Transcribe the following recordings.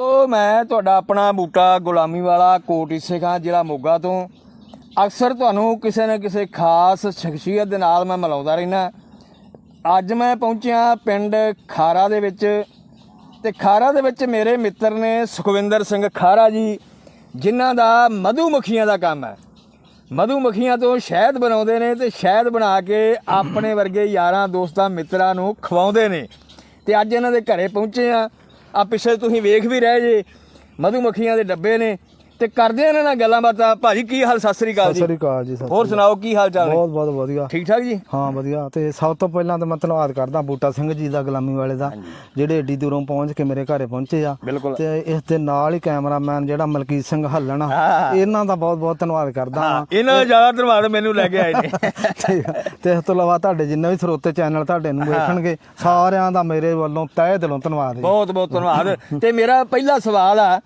ਤੋ ਮੈਂ ਤੁਹਾਡਾ ਆਪਣਾ ਬੂਟਾ ਗੁਲਾਮੀ ਵਾਲਾ ਕੋਟ ਇਸੇ ਖਾਂ ਜ਼ਿਲ੍ਹਾ ਮੋਗਾ ਤੋਂ। ਅਕਸਰ ਤੁਹਾਨੂੰ ਕਿਸੇ ਨਾ ਕਿਸੇ ਖਾਸ ਸ਼ਖਸੀਅਤ ਦੇ ਨਾਲ ਮੈਂ ਮਿਲਾਉਂਦਾ ਰਹਿਣਾ ਅੱਜ ਮੈਂ ਪਹੁੰਚਿਆ ਪਿੰਡ ਖਾਰਾ ਦੇ ਵਿੱਚ ਤੇ ਖਾਰਾ ਦੇ ਵਿੱਚ ਮੇਰੇ ਮਿੱਤਰ ਨੇ ਸੁਖਵਿੰਦਰ ਸਿੰਘ ਖਾਰਾ ਜੀ, ਜਿਨ੍ਹਾਂ ਦਾ ਮਧੂ ਮੱਖੀਆਂ ਦਾ ਕੰਮ ਹੈ। ਮਧੂ ਮੱਖੀਆਂ ਤੋਂ ਸ਼ਹਿਦ ਬਣਾਉਂਦੇ ਨੇ ਤੇ ਸ਼ਹਿਦ ਬਣਾ ਕੇ ਆਪਣੇ ਵਰਗੇ ਯਾਰਾਂ ਦੋਸਤਾਂ ਮਿੱਤਰਾਂ ਨੂੰ ਖਵਾਉਂਦੇ ਨੇ। ਤੇ ਅੱਜ ਇਹਨਾਂ ਦੇ ਘਰੇ ਪਹੁੰਚੇ ਆ ਆ ਪਿੱਛੇ ਤੁਸੀਂ ਵੇਖ ਵੀ ਰਹੇ ਜੇ। ਮਧੂ ਮੱਖੀਆਂ ਦੇ ਡੱਬੇ ਨੇ। ਤੇ ਕਰਦੇ ਆ ਇਹਨਾਂ ਨਾਲ ਗੱਲਾਂ ਬਾਤਾਂ। ਭਾਜੀ ਕੀ ਹਾਲ? ਸਤਿ ਸ੍ਰੀ ਅਕਾਲ ਸਤਿ ਸ੍ਰੀ ਜੀ ਅਕਾਲ ਜੀ ਸਤਿ ਹੋਰ ਸ੍ਰੀ ਸੁਣਾਓ ਕੀ ਹਾਲ ਚਾਲ ਅਕਾਲ। ਨੇ? ਬਹੁਤ ਬਹੁਤ ਵਧੀਆ। ਠੀਕ ਠਾਕ ਜੀ? ਹਾਂ ਵਧੀਆ। ਤੇ ਸਭ ਤੋਂ ਪਹਿਲਾਂ ਤਾਂ ਮੈਂ ਧੰਨਵਾਦ ਕਰਦਾ ਬੂਟਾ ਸਿੰਘ ਜੀ ਦਾ ਗੁਲਾਮੀ ਵਾਲੇ ਦਾ ਜਿਹੜੇ ਏਡੀ ਦੂਰੋਂ ਪਹੁੰਚ ਕੇ ਮੇਰੇ ਘਰੇ ਪਹੁੰਚੇ ਆ। ਬਿਲਕੁਲ। ਤੇ ਇਸ ਦੇ ਨਾਲ ਹੀ ਕੈਮਰਾਮੈਨ ਜਿਹੜਾ ਮਲਕੀਤ ਸਿੰਘ ਹੱਲਣ ਹਾਂ। ਇਹਨਾਂ ਦਾ ਬਹੁਤ ਬਹੁਤ ਧੰਨਵਾਦ ਕਰਦਾ ਹਾਂ ਹਾਂ। ਇਹਨਾਂ ਦਾ ਜ਼ਿਆਦਾ ਧੰਨਵਾਦ ਮੈਨੂੰ ਲੈ ਕੇ ਆਏ ਨੇ। ਤੇ ਇਸ ਤੋਂ ਇਲਾਵਾ ਤੁਹਾਡੇ ਜਿੰਨੇ ਵੀ ਸਰੋਤੇ ਚੈਨਲ ਤੁਹਾਡੇ ਨੂੰ ਵੇਖਣਗੇ ਸਾਰਿਆਂ ਦਾ ਮੇਰੇ ਵੱਲੋਂ ਤਹਿ ਦਿਲੋਂ ਧੰਨਵਾਦ ਜੀ। ਬਹੁਤ ਬਹੁਤ ਧੰਨਵਾਦ। ਤੇ ਮੇਰਾ ਪਹਿਲਾ ਸਵਾਲ ਆ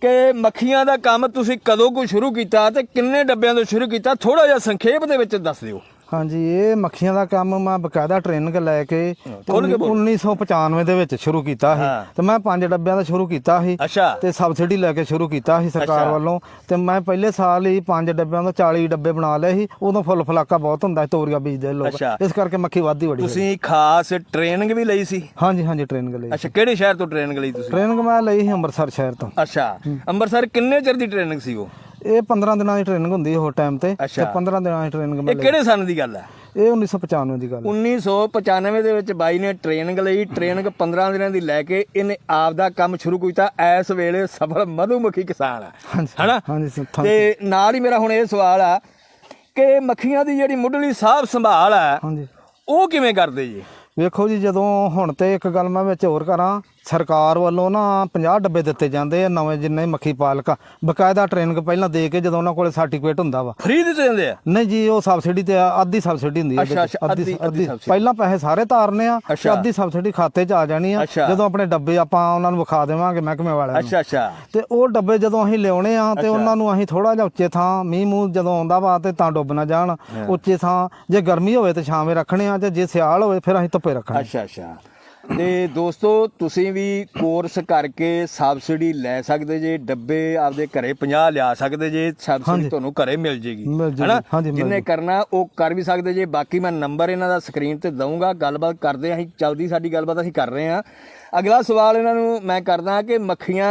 ਕਿ ਮੱਖੀਆਂ ਦਾ ਕੰਮ ਤੁਸੀਂ ਕਦੋਂ ਕੋ ਸ਼ੁਰੂ ਕੀਤਾ ਤੇ ਕਿੰਨੇ ਡੱਬਿਆਂ ਤੋਂ ਸ਼ੁਰੂ ਕੀਤਾ? ਥੋੜਾ ਜਿਹਾ ਸੰਖੇਪ ਦੇ ਵਿੱਚ ਦੱਸ ਦਿਓ। ਹਾਂਜੀ ਇਹ ਮੱਖੀਆਂ ਦਾ ਕੰਮ ਮੈਂ ਬਕਾਇਦਾ ਟ੍ਰੇਨਿੰਗ ਲੈ ਕੇ ਤੇ ਖੁੱਲ੍ਹ ਕੇ ਬੋਲੋ। 1995 ਦੇ ਵਿੱਚ ਸ਼ੁਰੂ ਕੀਤਾ ਸੀ। ਤੇ ਮੈਂ ਪੰਜ ਡੱਬਿਆਂ ਦਾ ਸ਼ੁਰੂ ਕੀਤਾ ਸੀ ਤੇ ਸਬਸਿਡੀ ਲੈ ਕੇ ਸ਼ੁਰੂ ਕੀਤਾ ਸੀ ਸਰਕਾਰ। ਵੱਲੋਂ। ਤੇ ਮੈਂ ਪਹਿਲੇ ਸਾਲ ਹੀ ਪੰਜ ਡੱਬਿਆਂ ਤੋਂ 40 ਡੱਬੇ ਬਣਾ ਲਏ ਸੀ। ਉਦੋਂ ਫੁੱਲ ਫਲਾਕਾ ਬਹੁਤ ਹੁੰਦਾ ਸੀ ਤੋਰੀਆ ਬੀਜਦੇ ਲੋਕ। ਇਸ ਕਰਕੇ ਮੱਖੀ ਵੱਧਦੀ ਬੜੀ। ਤੁਸੀਂ ਖਾਸ ਟ੍ਰੇਨਿੰਗ ਵੀ ਲਈ ਸੀ? ਹਾਂਜੀ ਹਾਂਜੀ ਟ੍ਰੇਨਿੰਗ ਲਈ ਅੱਛਾ ਕਿਹੜੇ ਸ਼ਹਿਰ ਤੋਂ ਟ੍ਰੇਨਿੰਗ ਲਈ ਤੁਸੀਂ? ਟ੍ਰੇਨਿੰਗ ਮੈਂ ਲਈ ਸੀ ਅੰਮ੍ਰਿਤਸਰ ਸ਼ਹਿਰ ਤੋਂ। ਅੱਛਾ। ਅੰਮ੍ਰਿਤਸਰ ਕਿੰਨੇ ਚਿਰ ਦੀ ਟ੍ਰੇਨਿੰਗ ਸੀ ਉਹ? ਇਹ 15 ਦਿਨਾਂ ਦੀ ਟ੍ਰੇਨਿੰਗ ਹੁੰਦੀ ਹੈ ਉਹ ਟਾਈਮ ਤੇ ਤੇ ਅੱਛਾ। 15 ਦਿਨਾਂ ਦੀ ਟ੍ਰੇਨਿੰਗ ਮੈਂ ਇਹ ਕਿਹੜੇ ਸਾਲ ਦੀ ਗੱਲ ਹੈ ਇਹ 1995 ਦੀ ਗੱਲ ਹੈ। 1995 ਦੇ ਵਿੱਚ ਬਾਈ ਨੇ ਟ੍ਰੇਨਿੰਗ ਲਈ ਟ੍ਰੇਨਿੰਗ 15 ਦਿਨਾਂ ਦੀ ਲੈ ਕੇ ਇਹਨੇ ਆਪ ਦਾ ਕੰਮ ਸ਼ੁਰੂ ਕੀਤਾ। ਇਸ ਵੇਲੇ ਸਫਲ ਮਧੂਮੱਖੀ ਕਿਸਾਨ ਹੈ ਹਨਾ? ਹਾਂਜੀ ਸਰ, ਥੈਂਕ ਤੇ ਨਾਲ ਹੀ ਮੇਰਾ ਹੁਣ ਇਹ ਸਵਾਲ ਆ ਕਿ ਮੱਖੀਆਂ ਦੀ ਜਿਹੜੀ ਮੁੱਢਲੀ ਸਾਫ਼ ਸੰਭਾਲ ਆ ਹਾਂਜੀ। ਉਹ ਕਿਵੇਂ ਕਰਦੇ ਜੀ? ਵੇਖੋ ਜੀ ਜਦੋਂ ਹੁਣ ਤੇ ਇੱਕ ਗੱਲ ਮੈਂ ਵਿੱਚ ਹੋਰ ਕਰਾਂ ਸਰਕਾਰ ਵੱਲੋਂ ਨਾ 50 ਡੱਬੇ ਦਿੱਤੇ ਜਾਂਦੇ ਆ ਨਵੇਂ ਜਿੰਨੇ ਮੱਖੀ ਪਾਲਕ। ਬਕਾਇਦਾ ਟ੍ਰੇਨਿੰਗ ਪਹਿਲਾਂ ਦੇ ਕੇ ਜਦੋਂ ਉਹਨਾਂ ਕੋਲੇ ਸਰਟੀਫਿਕੇਟ ਹੁੰਦਾ ਵਾ। ਫ੍ਰੀ ਦਿੱਤੇ ਜਾਂਦੇ ਆ? ਨਹੀਂ ਜੀ ਉਹ ਸਬਸਿਡੀ ਤੇ ਆ, ਅੱਧੀ ਸਬਸਿਡੀ ਹੁੰਦੀ ਹੈ ਅੱਛਾ, ਅੱਛਾ, ਅੱਧੀ- ਅੱਧੀ subsidy। ਪਹਿਲਾਂ ਪੈਸੇ ਸਾਰੇ ਤਾਰਨੇ ਆ ਤੇ ਅੱਛਾ। ਅੱਧੀ ਸਬਸਿਡੀ ਖਾਤੇ 'ਚ ਆ ਜਾਣੀ ਆ। ਅੱਛਾ। ਜਦੋਂ ਆਪਣੇ ਡੱਬੇ ਆਪਾਂ ਉਹਨਾਂ ਨੂੰ ਵਿਖਾ ਦੇਵਾਂਗੇ ਮਹਿਕਮੇ ਵਾਲਿਆਂ ਨੂੰ। ਅੱਛਾ ਅੱਛਾ। ਤੇ ਉਹ ਡੱਬੇ ਜਦੋਂ ਅਸੀਂ ਲਿਆਉਣੇ ਆ ਤੇ ਉਹਨਾਂ ਨੂੰ ਅਸੀਂ ਥੋੜਾ ਜਿਹਾ ਉੱਚੇ ਥਾਂ ਮੀਂਹ ਮੂੰਹ ਜਦੋਂ ਆਉਂਦਾ ਵਾ ਤੇ ਤਾਂ ਡੁੱਬ ਨਾ ਜਾਣ। ਉੱਚੇ ਥਾਂ ਜੇ ਗਰਮੀ ਹੋਵੇ ਤੇ ਛਾਵੇਂ ਰੱਖਣੇ ਆ ਤੇ ਜੇ ਸਿਆਲ ਹੋਵੇ ਫਿਰ ਅਸੀਂ ਧੁੱਪੇ ਰੱਖਣੇ। ਅੱਛਾ ਅੱਛਾ। ਤੇ ਦੋਸਤੋ ਤੁਸੀਂ ਵੀ ਕੋਰਸ ਕਰਕੇ ਸਬਸਿਡੀ ਲੈ ਸਕਦੇ ਜੇ ਡੱਬੇ ਆਪਦੇ ਘਰੇ 50 ਲਿਆ ਸਕਦੇ ਜੇ ਸਬਸਿਡੀ ਤੁਹਾਨੂੰ ਘਰੇ ਮਿਲ ਜੇਗੀ। ਹਨਾ? ਜਿੰਨੇ ਕਰਨਾ ਉਹ ਕਰ ਵੀ ਸਕਦੇ ਜੇ। ਬਾਕੀ ਮੈਂ ਨੰਬਰ ਇਹਨਾਂ ਦਾ ਸਕਰੀਨ ਤੇ ਦਊਂਗਾ ਗੱਲਬਾਤ ਕਰਦੇ ਅਸੀਂ ਚਲਦੀ ਸਾਡੀ ਗੱਲਬਾਤ ਅਸੀਂ ਕਰ ਰਹੇ ਹਾਂ ਅਗਲਾ ਸਵਾਲ ਇਹਨਾਂ ਨੂੰ ਮੈਂ ਕਰਦਾ ਕਿ ਮੱਖੀਆਂ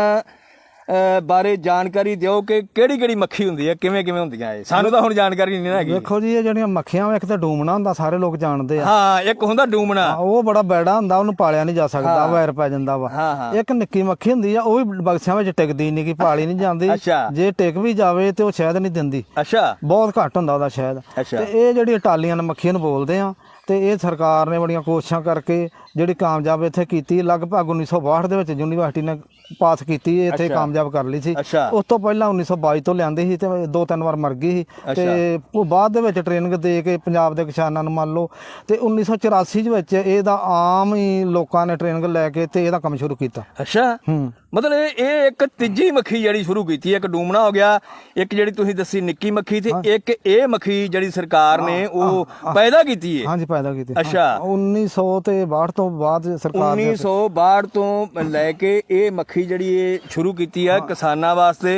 ਬਾਰੇ ਜਾਣਕਾਰੀ ਦਿਓ ਕਿ ਕਿਹੜੀ ਕਿਹੜੀ ਮੱਖੀ ਹੁੰਦੀ ਹੈ ਕਿਵੇਂ ਕਿਵੇਂ ਹੁੰਦੀਆਂ ਇਹ? ਸਾਨੂੰ ਤਾਂ ਹੁਣ ਜਾਣਕਾਰੀ ਨਹੀਂ ਨਾ ਹੈਗੀ। ਵੇਖੋ ਜੀ ਇਹ ਜਿਹੜੀਆਂ ਮੱਖੀਆਂ ਇੱਕ ਤਾਂ ਡੂਮਣਾ ਹੁੰਦਾ ਸਾਰੇ ਲੋਕ ਜਾਣਦੇ ਆ। ਹਾਂ ਇੱਕ ਹੁੰਦਾ ਡੂਮਣਾ। ਉਹ ਬੜਾ ਬੈੜਾ ਹੁੰਦਾ ਉਹਨੂੰ ਪਾਲਿਆ ਨਹੀਂ ਜਾ ਸਕਦਾ ਵੈਰ ਪੈ ਜਾਂਦਾ ਵਾ। ਇੱਕ ਨਿੱਕੀ ਮੱਖੀ ਹੁੰਦੀ ਆ ਉਹ ਵੀ ਬਕਸਿਆਂ ਵਿੱਚ ਟਿਕਦੀ ਨਹੀਂ ਕਿ ਪਾਲੀ ਨਹੀਂ ਜਾਂਦੀ। ਜੇ ਟਿਕ ਵੀ ਜਾਵੇ ਤੇ ਉਹ ਸ਼ਹਿਦ ਨਹੀਂ ਦਿੰਦੀ। ਅੱਛਾ। ਬਹੁਤ ਘੱਟ ਹੁੰਦਾ ਉਹਦਾ ਅੱਛਾ। ਤੇ ਇਹ ਜਿਹੜੀ ਇਟਾਲੀਅਨ ਮੱਖੀਆਂ ਨੂੰ ਬੋਲਦੇ ਆ ਤੇ ਇਹ ਸਰਕਾਰ ਨੇ ਬੜੀਆਂ ਕੋਸ਼ਿਸ਼ਾਂ ਕਰਕੇ ਜਿਹੜੀ ਕਾਮਯਾਬ ਇੱਥੇ ਕੀਤੀ ਲਗਭਗ 1962 ਦੇ ਵਿੱਚ ਯੂਨੀਵਰਸਿਟੀ ਨੇ ਪਾਸ ਕੀਤੀ ਇੱਥੇ। ਕਾਮਯਾਬ ਕਰ ਲਈ ਸੀ। ਉਸ ਤੋਂ ਪਹਿਲਾਂ 1922 ਤੋਂ ਲਿਆਂਦੀ ਸੀ ਤੇ ਦੋ ਤਿੰਨ ਵਾਰ ਮਰ ਗਈ ਸੀ। ਤੇ ਉਹ ਬਾਅਦ ਦੇ ਵਿੱਚ ਟ੍ਰੇਨਿੰਗ ਦੇ ਕੇ ਪੰਜਾਬ ਦੇ ਕਿਸਾਨਾਂ ਨੂੰ ਮੰਨ ਲਓ ਤੇ 1984 ਦੇ ਵਿੱਚ ਇਹਦਾ ਆਮ ਹੀ ਲੋਕਾਂ ਨੇ ਟ੍ਰੇਨਿੰਗ ਲੈ ਕੇ ਤੇ ਇਹਦਾ ਕੰਮ ਸ਼ੁਰੂ ਕੀਤਾ। ਅੱਛਾ। ਹੂੰ। ਮਤਲਬ ਇਹ ਇੱਕ ਤੀਜੀ ਮੱਖੀ ਜਿਹੜੀ ਸ਼ੁਰੂ ਕੀਤੀ ਇੱਕ ਡੂਮਣਾ ਹੋ ਗਿਆ ਇੱਕ ਜਿਹੜੀ ਤੁਸੀਂ ਦੱਸੀ ਨਿੱਕੀ ਮੱਖੀ ਤੇ ਇੱਕ ਇਹ ਮੱਖੀ ਜਿਹੜੀ ਸਰਕਾਰ ਨੇ ਉਹ ਪੈਦਾ ਕੀਤੀ ਹੈ ਹਾਂਜੀ ਪੈਦਾ ਕੀਤੀ। ਅੱਛਾ। 1900 ਤੇ 62 ਤੋਂ ਬਾਅਦ ਸਰਕਾਰ ਨੇ 1962 ਤੋਂ ਲੈ ਕੇ ਇਹ ਮੱਖੀ ਜਿਹੜੀ ਇਹ ਸ਼ੁਰੂ ਕੀਤੀ ਹੈ। ਕਿਸਾਨਾਂ ਵਾਸਤੇ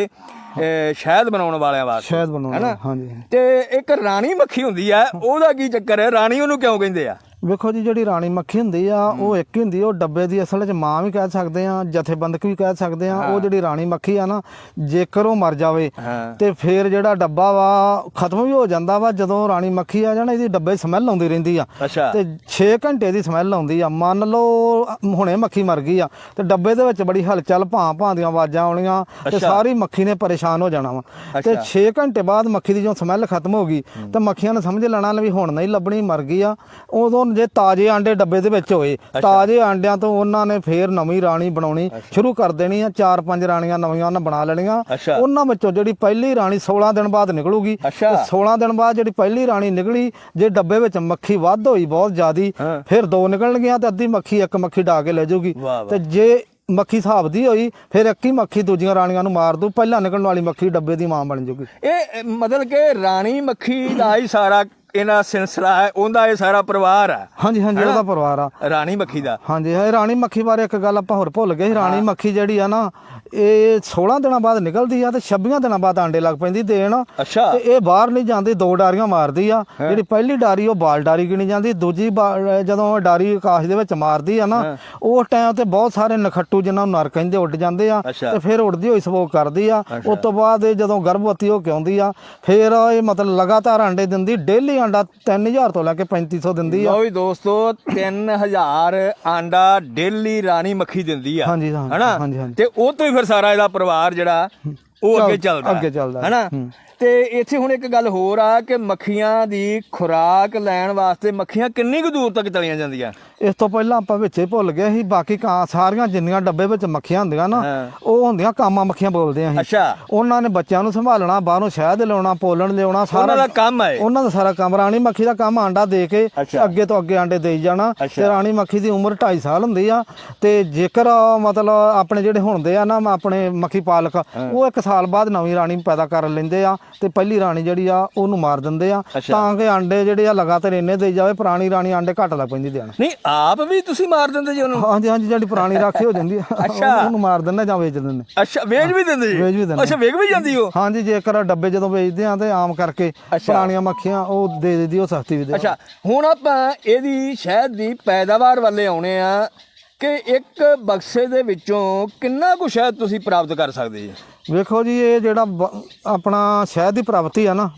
ਸ਼ਹਿਦ ਬਣਾਉਣ ਵਾਲਿਆਂ ਵਾਸਤੇ। ਸ਼ਹਿਦ ਬਣਾਉਣਾ? ਹਾਂਜੀ। ਤੇ ਇੱਕ ਰਾਣੀ ਮੱਖੀ ਹੁੰਦੀ ਆ ਉਹਦਾ ਕੀ ਚੱਕਰ ਹੈ? ਰਾਣੀ ਉਹਨੂੰ ਕਿਉਂ ਕਹਿੰਦੇ ਆ? ਵੇਖੋ ਜੀ ਜਿਹੜੀ ਰਾਣੀ ਮੱਖੀ ਹੁੰਦੀ ਆ ਉਹ ਇੱਕ ਹੀ ਹੁੰਦੀ ਉਹ ਡੱਬੇ ਦੀ ਅਸਲ ਵਿੱਚ ਮਾਂ ਵੀ ਕਹਿ ਸਕਦੇ ਆ ਜਥੇਬੰਦਕ ਵੀ ਕਹਿ ਸਕਦੇ ਆ ਉਹ ਜਿਹੜੀ ਰਾਣੀ ਮੱਖੀ ਆ ਨਾ ਜੇਕਰ ਉਹ ਮਰ ਜਾਵੇ ਤੇ ਫਿਰ ਜਿਹੜਾ ਡੱਬਾ ਵਾ ਖਤਮ ਵੀ ਹੋ ਜਾਂਦਾ ਵਾ ਜਦੋਂ ਰਾਣੀ ਮੱਖੀ ਆ ਜਾਣਾ ਇਹਦੀ ਡੱਬੇ ਸਮੈਲ ਆਉਂਦੀ ਰਹਿੰਦੀ ਆ। ਤੇ 6 ਘੰਟੇ ਦੀ ਸਮੈਲ ਆਉਂਦੀ ਆ। ਮੰਨ ਲਓ ਹੁਣੇ ਮੱਖੀ ਮਰ ਗਈ ਆ ਤੇ ਡੱਬੇ ਦੇ ਵਿੱਚ ਬੜੀ ਹਲਚਲ ਭਾਂ ਭਾਂ ਦੀਆਂ ਆਵਾਜ਼ਾਂ ਆਉਣੀਆਂ ਤੇ। ਸਾਰੀ ਮੱਖੀ ਨੇ ਪਰੇਸ਼ਾਨ ਹੋ ਜਾਣਾ ਵਾ। ਤੇ ਅੱਛਾ। 6 ਘੰਟੇ ਬਾਅਦ ਮੱਖੀ ਦੀ ਜਦੋਂ ਸਮੈਲ ਖਤਮ ਹੋ ਗਈ ਤੇ ਮੱਖੀਆਂ ਨੇ ਸਮਝ ਲੈਣਾ ਵੀ ਹੁਣ ਨਹੀਂ ਲੱਭਣੀ ਮਰ ਗਈ ਆ। ਉਦੋਂ ਜੇ ਤਾਜ਼ੇ ਆਂਡੇ ਡੱਬੇ ਦੇ ਵਿੱਚ ਹੋਏ। ਤਾਜ਼ੇ ਆਂਡਿਆਂ ਤੋਂ ਉਹਨਾਂ ਨੇ ਫੇਰ ਨਵੀਂ ਰਾਣੀ ਬਣਾਉਣੀ ਸ਼ੁਰੂ ਕਰ ਦੇਣੀ ਆ। ਚਾਰ ਪੰਜ ਰਾਣੀਆਂ ਨਵੀਆਂ ਉਹਨਾਂ ਬਣਾ ਲੈਣੀਆਂ। ਉਹਨਾਂ ਵਿੱਚੋਂ ਜਿਹੜੀ ਪਹਿਲੀ ਰਾਣੀ 16 ਦਿਨ ਬਾਅਦ ਨਿਕਲੂਗੀ। ਅੱਛਾ। ਤੇ 16 ਦਿਨ ਬਾਅਦ ਜਿਹੜੀ ਪਹਿਲੀ ਰਾਣੀ ਨਿਕਲੀ ਜੇ ਡੱਬੇ ਵਿੱਚ ਮੱਖੀ ਵੱਧ ਹੋਈ ਬਹੁਤ ਜ਼ਿਆਦੀ। ਫਿਰ ਦੋ ਨਿਕਲਣਗੀਆਂ ਤੇ ਅੱਧੀ ਮੱਖੀ ਇੱਕ ਮੱਖੀ ਡਾ ਕੇ ਲੈ ਜਾਊਗੀ। ਤੇ ਜੇ ਮੱਖੀ ਹਿਸਾਬ ਦੀ ਹੋਈ ਫਿਰ ਇੱਕ ਹੀ ਮੱਖੀ ਦੂਜੀਆਂ ਰਾਣੀਆਂ ਨੂੰ ਮਾਰ ਦੂ ਪਹਿਲਾਂ ਨਿਕਲਣ ਵਾਲੀ ਮੱਖੀ ਡੱਬੇ ਦੀ ਮਾਂ ਬਣ ਜਾਊਗੀ। ਇਹ ਮਤਲਬ ਕਿ ਰਾਣੀ ਮੱਖੀ ਦਾ ਹੀ ਸਾਰਾ ਇਹਨਾਂ ਸਿਲਸਿਲਾ ਹੈ ਉਹਦਾ ਇਹ ਸਾਰਾ ਪਰਿਵਾਰ ਆ ਹਾਂਜੀ ਹਾਂਜੀ ਉਹਦਾ ਪਰਿਵਾਰ ਆ। ਰਾਣੀ ਮੱਖੀ ਦਾ। ਹਾਂਜੀ ਇਹ ਰਾਣੀ ਮੱਖੀ ਬਾਰੇ ਇੱਕ ਗੱਲ ਆਪਾਂ ਹੋਰ ਭੁੱਲ ਗਏ। ਰਾਣੀ ਮੱਖੀ ਜਿਹੜੀ ਆ ਨਾ ਇਹ 16 ਦਿਨਾਂ ਬਾਅਦ ਨਿਕਲਦੀ ਆ ਤੇ 26 ਦਿਨਾਂ ਬਾਅਦ ਆਂਡੇ ਲੱਗ ਪੈਂਦੀ ਦੇਣ। ਅੱਛਾ। ਤੇ ਇਹ ਬਾਹਰ ਨਹੀਂ ਜਾਂਦੀ ਦੋ ਡਾਰੀਆਂ ਮਾਰਦੀ ਆ। ਜਿਹੜੀ ਪਹਿਲੀ ਡਾਰੀ ਉਹ ਬਾਲ ਡਾਰੀ ਗਿਣੀ ਜਾਂਦੀ ਦੂਜੀ ਜਦੋਂ ਡਾਰੀ ਆਕਾਸ਼ ਦੇ ਵਿੱਚ ਮਾਰਦੀ ਆ ਨਾ ਉਸ ਟਾਈਮ ਤੇ ਬਹੁਤ ਸਾਰੇ ਨਖੱਟੂ ਜਿਨ੍ਹਾਂ ਨੂੰ ਨਰ ਕਹਿੰਦੇ ਉੱਡ ਜਾਂਦੇ ਆ। ਤੇ ਫਿਰ ਉੜਦੀ ਹੋਈ ਸਵੋਕ ਕਰਦੀ ਆ। ਉਸ ਤੋਂ ਬਾਅਦ ਇਹ ਜਦੋਂ ਗਰਭਵਤੀ ਹੋ ਕੇ ਆਉਂਦੀ ਆ ਫਿਰ ਇਹ ਮਤਲਬ ਲਗਾਤਾਰ ਆਂਡੇ ਦਿੰਦੀ ਡੇਲੀ ਆਂਡਾ 3000 ਤੋਂ ਲੈ ਕੇ 3500 ਦਿੰਦੀ ਆ ਲਓ ਵੀ ਦੋਸਤੋ 3000 ਆਂਡਾ ਡੇਲੀ ਰਾਣੀ ਮੱਖੀ ਦਿੰਦੀ ਆ ਹਾਂਜੀ, ਹਾਂ, ਹਨਾ ਹਾਂਜੀ। ਤੇ ਉਹ ਤੋਂ ਹੀ ਫਿਰ ਸਾਰਾ ਇਹਦਾ ਪਰਿਵਾਰ ਜਿਹੜਾ ਉਹ ਚੱਲ- ਅੱਗੇ ਚੱਲਦਾ ਅੱਗੇ ਚੱਲਦਾ। ਹਨਾ ਹੂੰ। ਤੇ ਇੱਥੇ ਹੁਣ ਇੱਕ ਗੱਲ ਹੋਰ ਆ ਕਿ ਮੱਖੀਆਂ ਦੀ ਖੁਰਾਕ ਲੈਣ ਵਾਸਤੇ ਮੱਖੀਆਂ ਕਿੰਨੀ ਕੁ ਦੂਰ ਤੱਕ ਚਲੀਆਂ ਜਾਂਦੀਆਂ ਇਸ ਤੋਂ ਪਹਿਲਾਂ ਆਪਾਂ ਵਿੱਚੇ ਭੁੱਲ ਗਏ ਸੀ ਬਾਕੀ ਕਾਂ ਸਾਰੀਆਂ ਜਿੰਨੀਆਂ ਡੱਬੇ ਵਿੱਚ ਮੱਖੀਆਂ ਹੁੰਦੀਆਂ ਨਾ। ਉਹ ਹੁੰਦੀਆਂ ਕਾਮਾ ਮੱਖੀਆਂ ਬੋਲਦੇ ਆਂ ਅੱਛਾ ਉਹਨਾਂ ਨੇ ਬੱਚਿਆਂ ਨੂੰ ਸੰਭਾਲਣਾ ਬਾਹਰੋਂ ਸ਼ਹਿਦ ਲਿਆਉਣਾ ਪੋਲਣ ਲਿਆਉਣਾ ਉਹਨਾਂ ਸਾਰਾ ਦਾ ਕੰਮ ਹੈ। ਉਹਨਾਂ ਦਾ ਸਾਰਾ ਕੰਮ ਰਾਣੀ ਮੱਖੀ ਦਾ ਕੰਮ ਆਂਡਾ ਦੇ ਕੇ। ਅੱਗੇ ਤੋਂ ਅੱਗੇ ਆਂਡੇ ਦੇਈ ਜਾਣਾ। ਤੇ ਰਾਣੀ ਮੱਖੀ ਦੀ ਉਮਰ 2.5 ਸਾਲ ਹੁੰਦੀ ਆ ਤੇ ਜੇਕਰ ਮਤਲਬ ਆਪਣੇ ਜਿਹੜੇ ਹੁੰਦੇ ਆ ਨਾ ਆਪਣੇ ਮੱਖੀ ਪਾਲਕ ਉਹ ਇੱਕ ਸਾਲ ਬਾਅਦ ਨਵੀਂ ਰਾਣੀ ਪੈਦਾ ਕਰ ਲੈਂਦੇ ਆ ਤੇ ਪਹਿਲੀ ਰਾਣੀ ਜਿਹੜੀ ਆ ਉਹਨੂੰ ਮਾਰ ਦਿੰਦੇ ਆ। ਤਾਂ ਕਿ ਆਂਡੇ ਜਿਹੜੇ ਆ ਲਗਾਤਾਰ ਇੰਨੇ ਦੇਈ ਜਾਵੇ ਪੁਰਾਣੀ ਰਾਣੀ ਆਂਡੇ ਘੱਟ ਲੱਗ ਪੈਂਦੀ ਦੇਣ ਨਹੀਂ ਆਪ ਵੀ ਤੁਸੀਂ ਮਾਰ ਦਿੰਦੇ ਜੀ ਉਹਨੂੰ? ਹਾਂਜੀ ਹਾਂਜੀ ਜਿਹੜੀ ਪੁਰਾਣੀ ਰਾਖੀ ਹੋ ਜਾਂਦੀ ਆ। ਅੱਛਾ। ਉਹਨੂੰ ਮਾਰ ਦਿੰਦੇ ਜਾਂ ਵੇਚ ਦਿੰਦੇ ਅੱਛਾ ਵੇਚ ਵੀ ਦਿੰਦੇ ਜੀ? ਵੇਚ ਵੀ ਦਿੰਦੇ। ਅੱਛਾ ਵੇਚ ਵੀ ਜਾਂਦੀ ਉਹ? ਹਾਂਜੀ ਜੇਕਰ ਡੱਬੇ ਜਦੋਂ ਵੇਚਦੇ ਆ ਤੇ ਆਮ ਕਰਕੇ ਪੁਰਾਣੀਆਂ ਮੱਖੀਆਂ ਉਹ ਦੇ ਦਿੰਦੀ ਉਹ ਸਸਤੀ ਵੀ ਦੇ ਅੱਛਾ ਹੁਣ ਆਪਾਂ ਇਹਦੀ ਸ਼ਹਿਦ ਦੀ ਪੈਦਾਵਾਰ ਵੱਲੇ ਆਉਣੇ ਆ ਕਿ ਇੱਕ ਬਕਸੇ ਦੇ ਵਿੱਚੋਂ ਕਿੰਨਾ ਕੁ ਸ਼ਹਿਦ ਤੁਸੀਂ ਪ੍ਰਾਪਤ ਕਰ ਸਕਦੇ ਜੀ? ਵੇਖੋ ਜੀ ਇਹ ਜਿਹੜਾ ਬ- ਆਪਣਾ ਸ਼ਹਿਦ ਦੀ ਪ੍ਰਾਪਤੀ ਆ ਨਾ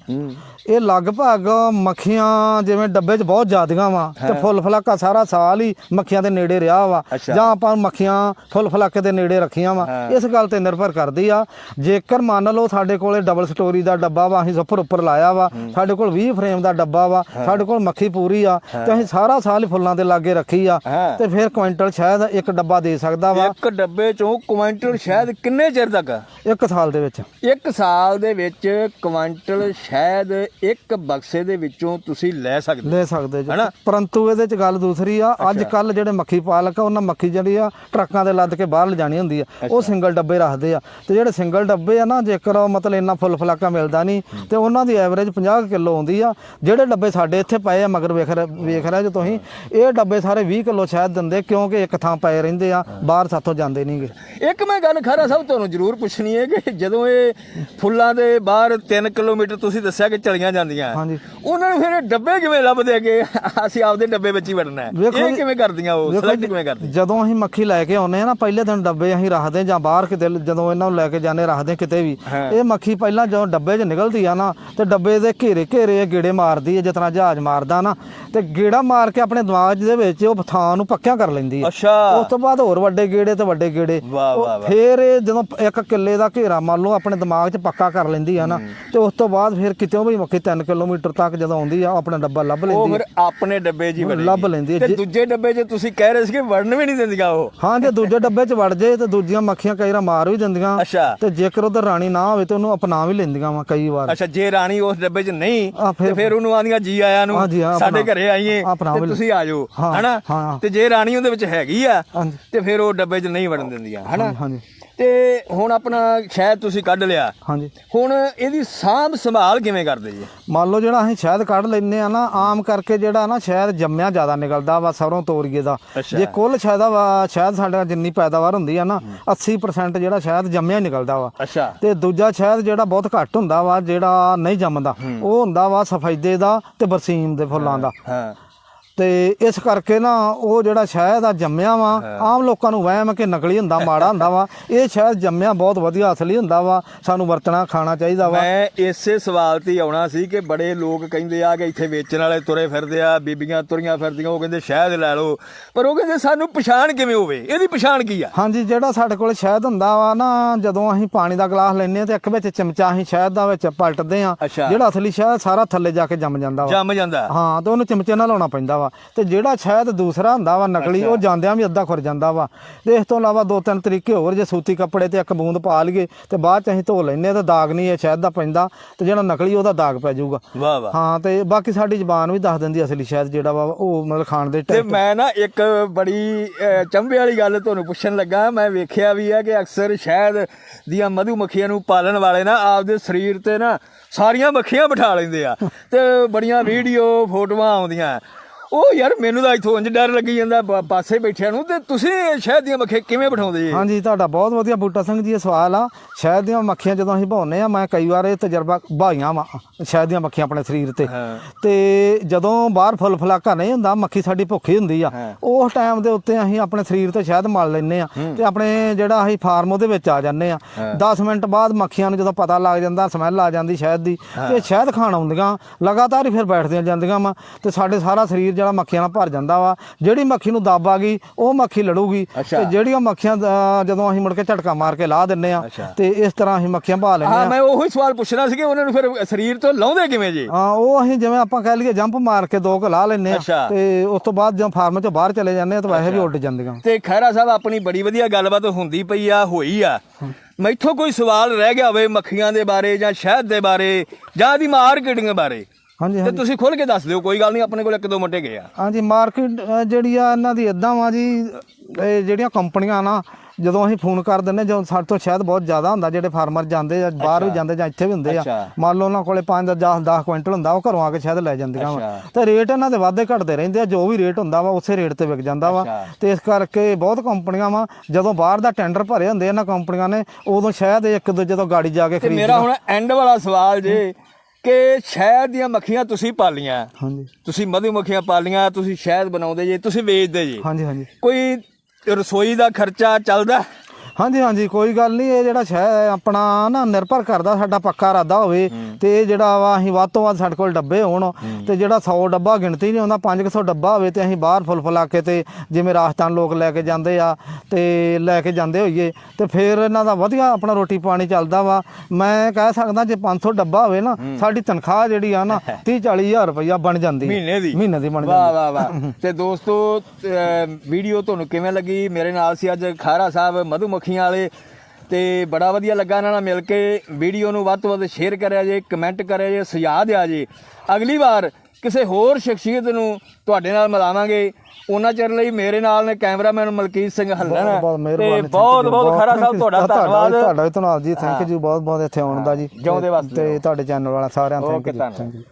ਇਹ ਲਗਭਗ ਮੱਖੀਆਂ ਜਿਵੇਂ ਡੱਬੇ 'ਚ ਬਹੁਤ ਜ਼ਿਆਦੀਆਂ ਵਾ ਤੇ ਫੁੱਲ ਫਲਾਕਾ ਸਾਰਾ ਸਾਲ ਹੀ ਮੱਖੀਆਂ ਦੇ ਨੇੜੇ ਰਿਹਾ ਵਾ। ਅੱਛਾ। ਜਾਂ ਆਪਾਂ ਮੱਖੀਆਂ ਫੁੱਲ ਫਲਾਕੇ ਦੇ ਨੇੜੇ ਰੱਖੀਆਂ ਵਾ। ਇਸ ਗੱਲ ਤੇ ਨਿਰਭਰ ਕਰਦੀ ਆ। ਜੇਕਰ ਮੰਨ ਲਓ ਸਾਡੇ ਕੋਲੇ ਡਬਲ ਸਟੋਰੀ ਦਾ ਡੱਬਾ ਵਾ ਅਸੀਂ ਉੱਪਰ ਉੱਪਰ ਲਾਇਆ ਵਾ ਸਾਡੇ ਕੋਲ 20 ਫਰੇਮ ਦਾ ਡੱਬਾ ਵਾ ਸਾਡੇ ਕੋਲ ਮੱਖੀ ਪੂਰੀ ਆ ਤੇ ਅਸੀਂ ਸਾਰਾ ਸਾਲ ਹੀ ਫੁੱਲਾਂ ਦੇ ਲਾਗੇ ਰੱਖੀ ਆ ਹਾਂ। ਤੇ ਫਿਰ ਕੁਇੰਟਲ ਸ਼ਹਿਦ ਇੱਕ ਡੱਬਾ ਦੇ ਸਕਦਾ ਵਾ। ਇੱਕ ਡੱਬੇ ਚੋਂ ਕੁਇੰਟਲ ਸ਼ਹਿਦ ਕਿੰਨੇ ਚਿਰ ਤੱਕ ਇੱਕ ਸਾਲ ਦੇ ਵਿੱਚ। ਇੱਕ ਸਾਲ ਦੇ ਵਿੱਚ ਕੁਇੰਟਲ ਸ਼ਹਿਦ ਇੱਕ ਬਕਸੇ ਦੇ ਵਿੱਚੋਂ ਤੁਸੀਂ ਲੈ ਸਕਦੇ ਲੈ ਸਕਦੇ ਜੀ। ਹਨਾ? ਪਰੰਤੂ ਇਹਦੇ ਚ ਗੱਲ ਦੂਸਰੀ ਆ ਅੱਜ ਕੱਲ ਜਿਹੜੇ ਮੱਖੀ ਪਾਲਕ ਆ ਉਹਨਾਂ ਮੱਖੀ ਜਿਹੜੀ ਆ ਟਰੱਕਾਂ ਦੇ ਲੱਦ ਕੇ ਬਾਹਰ ਲਿਜਾਣੀ ਹੁੰਦੀ ਆ। ਉਹ ਸਿੰਗਲ ਡੱਬੇ ਰੱਖਦੇ ਆ। ਤੇ ਜਿਹੜੇ ਸਿੰਗਲ ਡੱਬੇ ਆ ਨਾ ਜੇਕਰ ਉਹ ਮਤਲਬ ਇੰਨਾ ਫੁੱਲ ਫਲਾਕਾ ਮਿਲਦਾ ਨਹੀਂ ਤੇ ਉਹਨਾਂ ਦੀ ਐਵਰੇਜ 50 ਕਿਲੋ ਆਉਂਦੀ ਆ। ਜਿਹੜੇ ਡੱਬੇ ਸਾਡੇ ਇੱਥੇ ਪਏ ਆ ਮਗਰ ਵੇਖ ਰਹੇ ਵੇਖ ਰਹੇ ਜੋ ਤੁਸੀਂ ਇਹ ਡੱਬੇ ਸਾਰੇ 20 ਕਿਲੋ ਸ਼ਾਇਦ ਦਿੰਦੇ ਕਿਉਂਕਿ ਇੱਕ ਥਾਂ ਪਏ ਰਹਿੰਦੇ ਆ ਬਾਹਰ ਸਾਥੋਂ ਜਾਂਦੇ ਨਹੀਂਗੇ ਇੱਕ ਮੈਂ ਗੱਲ ਖਰਾ ਸਾਹਿਬ ਤੁਹਾਨੂੰ ਜ਼ਰੂਰ ਪੁੱਛਣੀ ਹੈ ਕਿ ਜਦੋਂ ਇਹ ਫੁੱਲਾਂ ਦੇ ਬਾਹਰ 3 ਕਿਲੋਮੀਟਰ ਤੁਸੀਂ ਦੱਸਿਆ ਕਿ ਚਲੀਆਂ ਜਾਂਦੀਆਂ। ਹਾਂਜੀ। ਉਹਨਾਂ ਨੂੰ ਫਿਰ ਇਹ ਡੱਬੇ ਕਿਵੇਂ ਲੱਭਦੇ ਕਿ ਅਸੀਂ ਆਪਦੇ ਡੱਬੇ ਵਿੱਚ ਹੀ ਵੜਨਾ ਹੈ। ਵੇਖੋ ਇਹ ਜੀ- ਕਿਵੇਂ ਕਰਦੀਆਂ ਉਹ? ਸਿਲੈਕਟ ਜੀ, ਕਿਵੇਂ ਕਰਦੀਆਂ? ਜਦੋਂ ਅਸੀਂ ਮੱਖੀ ਲੈ ਕੇ ਆਉਨੇ ਆ ਨਾ ਪਹਿਲੇ ਦਿਨ ਡੱਬੇ ਅਸੀਂ ਰੱਖਦੇ ਜਾਂ ਬਾਹਰ ਕਿਤੇ ਜਦੋਂ ਇਹਨਾਂ ਨੂੰ ਲੈ ਕੇ ਜਾਂਦੇ ਰੱਖਦੇ ਕਿਤੇ ਵੀ। ਹਾਂ। ਇਹ ਮੱਖੀ ਪਹਿਲਾਂ ਜਦੋਂ ਡੱਬੇ 'ਚ ਨਿਕਲਦੀ ਆ ਨਾ ਤੇ ਡੱਬੇ ਦੇ ਘੇਰੇ ਘੇਰੇ ਇਹ ਗੇੜੇ ਮਾਰਦੀ ਹੈ ਜਿਸ ਤਰ੍ਹਾਂ ਜਹਾਜ਼ ਮਾਰਦਾ ਨਾ ਤੇ ਗੇੜਾ ਮਾਰ ਕੇ ਆਪਣੇ ਦਿਮਾਗ ਦੇ ਵਿੱਚ ਉਹ ਥਾਂ ਨੂੰ ਪੱਕਿਆ ਕਰ ਲੈਂਦੀ ਹੈ ਅੱਛਾ। ਉਸ ਤੋਂ ਬਾਅਦ ਹੋਰ ਵੱਡੇ ਗੇੜੇ ਤੇ ਵੱਡੇ ਗੇੜੇ। ਵਾਹ, ਵਾਹ। ਫਿਰ ਇਹ ਜਦੋਂ ਇੱਕ ਕਿੱਲੇ ਦਾ ਘੇਰਾ ਮੰਨ ਲਓ ਆਪਣੇ ਦਿਮਾਗ 'ਚ ਪੱਕਾ ਕਰ ਲੈਂਦੀ ਆ ਨਾ ਤੇ ਉਸ ਤੋਂ ਬਾਅਦ ਫਿਰ ਕਿਤੇ ਵੀ ਮੱਖੀ 3 ਕਿਲੋਮੀਟਰ ਤੱਕ ਜਦੋਂ ਆਉਂਦੀ ਆ ਉਹ ਆਪਣਾ ਡੱਬਾ ਲੱਭ ਉਹ ਲੈਂਦੀ ਫਿਰ ਆਪਣੇ ਡੱਬੇ ਹੀ ਵੜੇਗੀ। ਲੱਭ ਲੈਂਦੀ। ਤੇ ਜੇ- ਦੂਜੇ ਡੱਬੇ 'ਚ ਤੁਸੀਂ ਕਹਿ ਰਹੇ ਸੀ ਕਿ ਵੜਨ ਵੀ ਨਹੀਂ ਦਿੰਦੀਆਂ ਉਹ। ਹਾਂ ਜੇ ਦੂਜੇ ਡੱਬੇ 'ਚ ਵੜ ਜੇ ਤੇ ਦੂਜੀਆਂ ਮੱਖੀਆਂ ਕਈ ਵਾਰ ਮਾਰ ਵੀ ਦਿੰਦੀਆਂ। ਤੇ ਜੇਕਰ ਉਧਰ ਰਾਣੀ ਨਾ ਹੋਵੇ ਤੇ ਉਹਨੂੰ ਅਪਣਾ ਵੀ ਲੈਂਦੀਆਂ ਵਾ ਕਈ ਵਾਰ। ਅੱਛਾ ਜੇ ਰਾਣੀ ਉਸ ਡੱਬੇ 'ਚ ਨਹੀਂ ਤੇ ਫਿਰ ਉਹਨੂੰ ਆਂਦੀਆਂ ਜੀ ਆਇਆਂ ਨੂੰ ਜੀ, ਸਾਡੇ ਘਰੇ ਆਈਏ ਤੇ ਤੁਸੀਂ ਆ ਜਾਓ ਹਨਾ। ਤੇ ਜੇ ਰਾਣੀ ਉਹਦੇ ਵਿੱਚ ਹੈਗੀ ਆ ਤੇ ਫਿਰ ਉਹ ਡੱਬੇ 'ਚ ਨਹੀਂ ਵੜਨ ਦਿੰਦੀਆਂ ਹਨਾ? ਹਾਂਜੀ ਤੇ ਹੁਣ ਆਪਣਾ ਸ਼ਾਇਦ ਤੁਸੀਂ ਕੱਢ ਲਿਆ। ਹਾਂਜੀ। ਹੁਣ ਇਹਦੀ ਸਾਂਭ ਸੰਭਾਲ ਕਿਵੇਂ ਕਰਦੇ ਜੀ? ਮੰਨ ਲਓ ਜਿਹੜਾ ਅਸੀਂ ਸ਼ਹਿਦ ਕੱਢ ਲੈਨੇ ਆ ਨਾ ਆਮ ਕਰਕੇ ਜਿਹੜਾ ਨਾ ਸ਼ਹਿਦ ਜੰਮਿਆ ਜ਼ਿਆਦਾ ਨਿਕਲਦਾ ਵਾ ਸਰੋਂ ਤੋਰੀਏ ਦਾ। ਜੇ ਕੁੱਲ ਸ਼ਹਿਦ ਵਾ ਸ਼ਹਿਦ ਸਾਡਾ ਜਿੰਨੀ ਪੈਦਾਵਾਰ ਹੁੰਦੀ ਆ ਨਾ 80% ਜਿਹੜਾ ਸ਼ਹਿਦ ਜੰਮਿਆ ਨਿਕਲਦਾ ਵਾ। ਅੱਛਾ। ਤੇ ਦੂਜਾ ਸ਼ਹਿਦ ਜਿਹੜਾ ਬਹੁਤ ਘੱਟ ਹੁੰਦਾ ਵਾ ਜਿਹੜਾ ਨਹੀਂ ਜੰਮਦਾ ਉਹ ਹੁੰਦਾ ਵਾ ਸਫੈਦੇ ਦਾ ਤੇ ਬਰਸੀਮ ਦੇ ਫੁੱਲਾਂ ਦਾ। ਹਾਂ। ਤੇ ਇਸ ਕਰਕੇ ਨਾ ਉਹ ਜਿਹੜਾ ਸ਼ਹਿਦ ਆ ਜੰਮਿਆ ਵਾ ਆਮ ਲੋਕਾਂ ਨੂੰ ਵਹਿਮ ਕਿ ਨਕਲੀ ਹੁੰਦਾ ਮਾੜਾ ਹੁੰਦਾ ਵਾ। ਇਹ ਸ਼ਹਿਦ ਜੰਮਿਆ ਬਹੁਤ ਵਧੀਆ ਅਸਲੀ ਹੁੰਦਾ ਵਾ ਸਾਨੂੰ ਵਰਤਣਾ ਖਾਣਾ ਚਾਹੀਦਾ ਵਾ। ਮੈਂ ਇਸੇ ਸਵਾਲ ਤੇ ਆਉਣਾ ਸੀ ਕਿ ਬੜੇ ਲੋਕ ਕਹਿੰਦੇ ਆ ਕਿ ਇੱਥੇ ਵੇਚਣ ਵਾਲੇ ਤੁਰੇ ਫਿਰਦੇ ਆ ਬੀਬੀਆਂ ਤੁਰੀਆਂ ਫਿਰਦੀਆਂ ਉਹ ਕਹਿੰਦੇ ਸ਼ਹਿਦ ਲੈ ਲਓ। ਪਰ ਉਹ ਕਹਿੰਦੇ ਸਾਨੂੰ ਪਛਾਣ ਕਿਵੇਂ ਹੋਵੇ? ਇਹਦੀ ਪਛਾਣ ਕੀ ਆ? ਹਾਂਜੀ ਜਿਹੜਾ ਸਾਡੇ ਕੋਲ ਸ਼ਹਿਦ ਹੁੰਦਾ ਵਾ ਨਾ ਜਦੋਂ ਅਸੀਂ ਪਾਣੀ ਦਾ ਗਲਾਸ ਲੈਨੇ ਆ ਤੇ ਇੱਕ ਵਿੱਚ ਚਮਚਾ ਅਸੀਂ ਸ਼ਹਿਦ ਦਾ ਵਿੱਚ ਪਲਟਦੇ ਆ। ਜਿਹੜਾ ਅਸਲੀ ਸ਼ਹਿਦ ਸਾਰਾ ਥੱਲੇ ਜਾ ਕੇ ਜੰਮ ਜਾਂਦਾ ਵਾ। ਜੰਮ ਜਾਂਦਾ। ਹਾਂ ਤੇ ਉਹਨੂੰ ਚਮਚੇ ਨਾਲ ਲਾਉਣਾ ਪੈਂਦਾ ਵਾ। ਤੇ ਜਿਹੜਾ ਸ਼ਹਿਦ ਦੂਸਰਾ ਹੁੰਦਾ ਵਾ ਨਕਲੀ ਉਹ ਜਾਂਦਿਆਂ ਵੀ ਅੱਧਾ ਖੁਰ ਜਾਂਦਾ ਵਾ। ਤੇ ਇਸ ਤੋਂ ਇਲਾਵਾ ਦੋ ਤਿੰਨ ਤਰੀਕੇ ਹੋਰ ਜੇ ਸੂਤੀ ਕੱਪੜੇ ਤੇ ਇੱਕ ਬੂੰਦ ਪਾ ਲਈਏ ਤੇ ਬਾਅਦ ਚ ਅਸੀਂ ਧੋ ਲੈਨੇ ਤੇ ਦਾਗ ਨਹੀਂ ਇਹ ਸ਼ਹਿਦ ਦਾ ਪੈਂਦਾ ਤੇ ਜਿਹੜਾ ਨਕਲੀ ਉਹਦਾ ਦਾਗ ਪੈ ਜਾਊਗਾ। ਵਾਹ ਵਾਹ। ਹਾਂ ਤੇ ਬਾਕੀ ਸਾਡੀ ਜ਼ਬਾਨ ਵੀ ਦੱਸ ਦਿੰਦੀ ਅਸਲੀ ਸ਼ਹਿਦ ਜਿਹੜਾ ਵਾ ਉਹ ਮਤਲਬ ਖਾਣ ਦੇ ਤੇ ਮੈਂ ਨਾ ਇੱਕ ਬੜੀ ਚੰਬੇ ਵਾਲੀ ਗੱਲ ਤੁਹਾਨੂੰ ਪੁੱਛਣ ਲੱਗਾ। ਮੈਂ ਵੇਖਿਆ ਵੀ ਹੈ ਕਿ ਅਕਸਰ ਸ਼ਹਿਦ ਦੀਆਂ ਮਧੂ ਮੱਖੀਆਂ ਨੂੰ ਪਾਲਣ ਵਾਲੇ ਨਾ ਆਪਦੇ ਸਰੀਰ ਤੇ ਨਾ ਸਾਰੀਆਂ ਮੱਖੀਆਂ ਬਿਠਾ ਲੈਂਦੇ ਆ। ਤੇ ਬੜੀਆਂ ਵੀਡੀਓ ਫੋਟੋਆਂ ਆਉਂਦੀਆਂ। ਉਹ ਯਾਰ ਮੈਨੂੰ ਤਾਂ ਇੱਥੋਂ ਇੰਜ ਡਰ ਲੱਗੀ ਜਾਂਦਾ ਪਾਸੇ ਬੈਠਿਆਂ ਨੂੰ ਤੇ ਤੁਸੀਂ ਇਹ ਸ਼ਹਿਦ ਦੀਆਂ ਮੱਖੀਆਂ ਕਿਵੇਂ ਬਿਠਾਉਂਦੇ ਜੀ ਹਾਂਜੀ ਤੁਹਾਡਾ ਬਹੁਤ ਵਧੀਆ ਬੂਟਾ ਸਿੰਘ ਜੀ ਇਹ ਸਵਾਲ ਆ। ਸ਼ਹਿਦ ਦੀਆਂ ਮੱਖੀਆਂ ਜਦੋਂ ਅਸੀਂ ਭਾਉਂਦੇ ਆ ਮੈਂ ਕਈ ਵਾਰ ਇਹ ਤਜਰਬਾ ਭਾਈਆਂ ਵਾ ਸ਼ਹਿਦ ਦੀਆਂ ਮੱਖੀਆਂ ਆਪਣੇ ਸਰੀਰ ਤੇ। ਹਾਂ। ਤੇ ਜਦੋਂ ਬਾਹਰ ਫੁੱਲ ਫਲਾਕਾ ਨਹੀਂ ਹੁੰਦਾ ਮੱਖੀ ਸਾਡੀ ਭੁੱਖੀ ਹੁੰਦੀ ਆ। ਹਾਂ। ਉਸ ਟਾਈਮ ਦੇ ਉੱਤੇ ਅਸੀਂ ਆਪਣੇ ਸਰੀਰ ਤੇ ਸ਼ਹਿਦ ਮਲ ਲੈਨੇ ਆ। ਤੇ ਆਪਣੇ ਜਿਹੜਾ ਅਸੀਂ ਫਾਰਮ ਉਹਦੇ ਵਿੱਚ ਆ ਜਾਂਦੇ ਆ। 10 ਮਿੰਟ ਬਾਅਦ ਮੱਖੀਆਂ ਨੂੰ ਜਦੋਂ ਪਤਾ ਲੱਗ ਜਾਂਦਾ ਸਮੈਲ ਆ ਜਾਂਦੀ ਸ਼ਹਿਦ ਦੀ ਤੇ ਸ਼ਹਿਦ ਖਾਣ ਆਉਂਦੀਆਂ ਲਗਾਤਾਰ ਹੀ ਫਿਰ ਬੈਠਦੀਆਂ ਜਾਂਦੀਆਂ ਵਾ ਤੇ ਸਾਡੇ ਸਾਰਾ ਸਰੀਰ ਜਿਹੜਾ ਮੱਖੀਆਂ ਨਾਲ ਭਰ ਜਾਂਦਾ ਵਾ। ਜਿਹੜੀ ਮੱਖੀ ਨੂੰ ਦੱਬ ਆ ਗਈ ਉਹ ਮੱਖੀ ਲੜੂਗੀ। ਤੇ ਜਿਹੜੀਆਂ ਮੱਖੀਆਂ ਜਦੋਂ ਅਸੀਂ ਮੁੜ ਕੇ ਝਟਕਾ ਮਾਰ ਕੇ ਲਾ ਦਿੰਨੇ ਆ ਅੱਛਾ। ਤੇ ਇਸ ਤਰ੍ਹਾਂ ਅਸੀਂ ਮੱਖੀਆਂ ਭਾ ਲੈਂਦੇ ਹਾਂ ਆ। ਮੈਂ ਉਹੀ ਸਵਾਲ ਪੁੱਛਣਾ ਸੀ ਕਿ ਉਹਨਾਂ ਨੂੰ ਫਿਰ ਸਰੀਰ ਤੋਂ ਲਾਉਂਦੇ ਕਿਵੇਂ ਜੀ? ਹਾਂ ਉਹ ਅਸੀਂ ਜਿਵੇਂ ਆਪਾਂ ਕਹਿ ਲਈਏ ਜੰਪ ਮਾਰ ਕੇ ਦੋ ਕੁ ਲਾ ਲੈਂਦੇ ਅੱਛਾ। ਆ ਤੇ ਉਸ ਤੋਂ ਬਾਅਦ ਜਦੋਂ ਫਾਰਮ ਚੋਂ ਬਾਹਰ ਚਲੇ ਜਾਂਦੇ ਆ ਤਾਂ ਵੈਸੇ ਵੀ ਉੱਡ ਜਾਂਦੀਆਂ। ਤੇ ਖੈਰਾ ਸਾਹਿਬ ਆਪਣੀ ਬੜੀ ਵਧੀਆ ਗੱਲਬਾਤ ਹੁੰਦੀ ਪਈ ਆ ਹੋਈ ਆ। ਮੈਥੋਂ ਕੋਈ ਸਵਾਲ ਰਹਿ ਗਿਆ ਹੋਵੇ ਮੱਖੀਆਂ ਦੇ ਬਾਰੇ ਜਾਂ ਸ਼ਹਿਦ ਦੇ ਬਾਰੇ ਜਾਂ ਦੀ ਮਾਰਕੀਟਿੰਗ ਬਾਰੇ? ਹਾਂਜੀ ਤੇ ਹਾਂਜੀ ਤੁਸੀਂ ਖੁੱਲ ਕੇ ਦੱਸ ਦਿਓ ਕੋਈ ਗੱਲ ਨਹੀਂ ਆਪਣੇ ਕੋਲ ਇੱਕ ਦੋ ਮਿੰਟ ਗਏ ਆ ਹਾਂਜੀ ਮਾਰਕੀਟ ਜਿਹੜੀ ਆ ਇਹਨਾਂ ਦੀ ਇਦਾਂ ਵਾ ਜੀ ਇਹ ਜਿਹੜੀਆਂ ਕੰਪਨੀਆਂ ਨਾ ਜਦੋਂ ਅਸੀਂ ਫੋਨ ਕਰ ਦਿੰਨੇ ਜਦੋਂ ਸਾਡੇ ਤੋਂ ਸ਼ਾਇਦ ਬਹੁਤ ਜ਼ਿਆਦਾ ਹੁੰਦਾ ਜਿਹੜੇ ਫਾਰਮਰ ਜਾਂਦੇ ਜਾਂ ਬਾਹਰ ਵੀ ਜਾਂਦੇ ਜਾਂ ਇੱਥੇ ਵੀ ਹੁੰਦੇ ਆ ਅੱਛਾ। ਮੰਨ ਲਓ ਉਹਨਾਂ ਕੋਲੇ 5 10 10 ਕੁਇੰਟਲ ਹੁੰਦਾ ਉਹ ਘਰੋਂ ਆ ਕੇ ਸ਼ਾਇਦ ਲੈ ਜਾਂਦੀਆਂ ਵਾ ਅੱਛਾ। ਤੇ ਰੇਟ ਇਹਨਾਂ ਦੇ ਵਾਧੇ ਘਟਦੇ ਰਹਿੰਦੇ ਆ ਜੋ ਵੀ ਰੇਟ ਹੁੰਦਾ ਵਾ ਉਸੇ ਰੇਟ ਤੇ ਵਿਕ ਜਾਂਦਾ ਵਾ ਅੱਛਾ। ਤੇ ਇਸ ਕਰਕੇ ਬਹੁਤ ਕੰਪਨੀਆਂ ਵਾ ਜਦੋਂ ਬਾਹਰ ਦਾ ਟੈਂਡਰ ਭਰੇ ਹੁੰਦੇ ਇਹਨਾਂ ਕੰਪਨੀਆਂ ਨੇ ਉਦੋਂ ਸ਼ਾਇਦ ਇੱਕ ਦੂਜੇ ਤੋਂ ਗਾੜੀ ਜਾ ਕੇ ਤੇ ਖਰੀਦ ਮੇਰਾ ਹੁਣ ਐਂਡ ਵਾਲਾ ਸਵਾਲ ਜੇ ਕਿ ਸ਼ਹਿਦ ਦੀਆਂ ਮੱਖੀਆਂ ਤੁਸੀਂ ਪਾਲੀਆਂ ਹਾਂਜੀ। ਤੁਸੀਂ ਮਧੂ ਮੱਖੀਆਂ ਪਾਲੀਆਂ ਤੁਸੀਂ ਸ਼ਹਿਦ ਬਣਾਉਂਦੇ ਜੇ ਤੁਸੀਂ ਵੇਚਦੇ ਜੇ। ਹਾਂਜੀ ਹਾਂਜੀ। ਕੋਈ ਰਸੋਈ ਦਾ ਖਰਚਾ ਚੱਲਦਾ? ਹਾਂਜੀ ਹਾਂਜੀ ਕੋਈ ਗੱਲ ਨਹੀਂ ਇਹ ਜਿਹੜਾ ਸ਼ਹਿ ਆਪਣਾ ਨਾ ਨਿਰਭਰ ਕਰਦਾ ਸਾਡਾ ਪੱਕਾ ਇਰਾਦਾ ਹੋਵੇ ਤੇ ਇਹ ਜਿਹੜਾ ਵਾ ਅਸੀਂ ਵੱਧ ਤੋਂ ਵੱਧ ਸਾਡੇ ਕੋਲ ਡੱਬੇ ਹੋਣ ਤੇ ਜਿਹੜਾ 100 ਡੱਬਾ ਗਿਣਤੀ ਨਹੀਂ ਹੁੰਦਾ 500 ਡੱਬਾ ਹੋਵੇ ਤੇ ਅਸੀਂ ਬਾਹਰ ਫੁੱਲ ਫੁਲਾ ਕੇ ਤੇ ਜਿਵੇਂ ਰਾਜਸਥਾਨ ਲੋਕ ਲੈ ਕੇ ਜਾਂਦੇ ਆ ਤੇ ਲੈ ਕੇ ਜਾਂਦੇ ਹੋਈਏ ਤੇ ਫਿਰ ਇਹਨਾਂ ਦਾ ਵਧੀਆ ਆਪਣਾ ਰੋਟੀ ਪਾਣੀ ਚੱਲਦਾ ਵਾ। ਮੈਂ ਕਹਿ ਸਕਦਾ ਜੇ 500 ਡੱਬਾ ਹੋਵੇ ਨਾ ਸਾਡੀ ਤਨਖਾਹ ਜਿਹੜੀ ਆ ਨਾ 30 40 ਹਜ਼ਾਰ ਰੁਪਈਆ ਬਣ ਜਾਂਦੀ। ਮਹੀਨੇ ਦੀ। ਮਹੀਨੇ ਦੀ ਬਣ ਵਾਹ ਜਾਂਦੀ। ਵਾਹ ਵਾਹ। ਤੇ ਦੋਸਤੋ ਵੀਡੀਓ ਤੁਹਾਨੂੰ ਕਿਵੇਂ ਲੱਗੀ? ਮੇਰੇ ਨਾਲ ਸੀ ਅੱਜ ਖਾਰਾ ਸਾਹਿਬ ਮਧੂ ਮੱਖੀਆਂ ਵਾਲੇ ਤੇ ਬੜਾ ਵਧੀਆ ਲੱਗਾ ਇਹਨਾਂ ਨਾਲ ਮਿਲ ਕੇ। ਵੀਡੀਓ ਨੂੰ ਵੱਧ ਤੋਂ ਵੱਧ ਸ਼ੇਅਰ ਕਰਿਆ ਜੇ ਕਮੈਂਟ ਕਰਿਆ ਜੇ ਸੁਝਾਅ ਦਿਆ ਜੇ। ਅਗਲੀ ਵਾਰ ਕਿਸੇ ਹੋਰ ਸ਼ਖਸੀਅਤ ਨੂੰ ਤੁਹਾਡੇ ਨਾਲ ਮਿਲਾਵਾਂਗੇ। ਉਹਨਾਂ ਚਿਰ ਲਈ ਮੇਰੇ ਨਾਲ ਨੇ ਕੈਮਰਾਮੈਨ ਮਲਕੀਤ ਸਿੰਘ ਹੱਲਣ। ਬਹੁਤ ਮਿਹਰਬਾਨੀ ਤੇ ਬਹੁਤ ਬਹੁਤ ਖਾਰਾ ਸਾਹਿਬ ਤੁਹਾਡਾ ਧੰਨਵਾਦ। ਤੁਹਾਡਾ ਵੀ ਧੰਨਵਾਦ ਜੀ ਥੈਂਕ ਯੂ ਬਹੁਤ ਬਹੁਤ ਇੱਥੇ ਆਉਣ ਦਾ ਜੀ। ਜਿਉਂਦੇ ਵਾਸਤੇ ਤੇ ਤੁਹਾਡੇ ਚੈਨਲ ਵਾਲਾ ਸਾਰਿਆਂ। Thank you.